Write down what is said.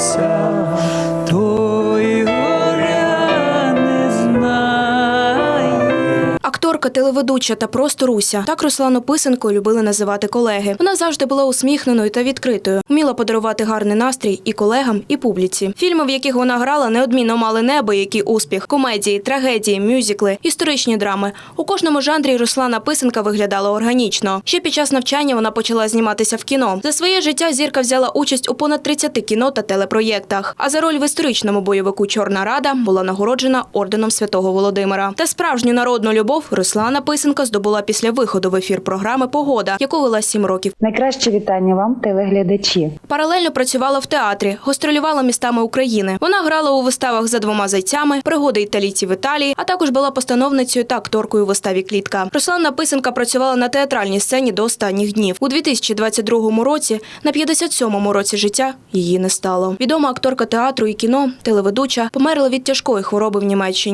outside. Акторка, телеведуча та просто Руся. Так Руслану Писенко любили називати колеги. Вона завжди була усміхненою та відкритою, вміла подарувати гарний настрій і колегам, і публіці. Фільми, в яких вона грала, неодмінно мали небо, який успіх, комедії, трагедії, мюзикли, історичні драми. У кожному жанрі Руслана Писенка виглядала органічно. Ще під час навчання вона почала зніматися в кіно. За своє життя зірка взяла участь у понад 30 кіно та телепроєктах. А за роль в історичному бойовику Чорна Рада була нагороджена орденом Святого Володимира. Та справжню народну любов Руслана Писенко здобула після виходу в ефір програми Погода, яку вела 7 років. Найкраще вітання вам, телеглядачі. Паралельно працювала в театрі, гастролювала містами України. Вона грала у виставах за двома зайцями, пригоди італійців в Італії, а також була постановницею та акторкою у виставі Клітка. Руслана Писенка працювала на театральній сцені до останніх днів. У 2022 році, на 57-му році життя, її не стало. Відома акторка театру і кіно, телеведуча, померла від тяжкої хвороби в Німеччині.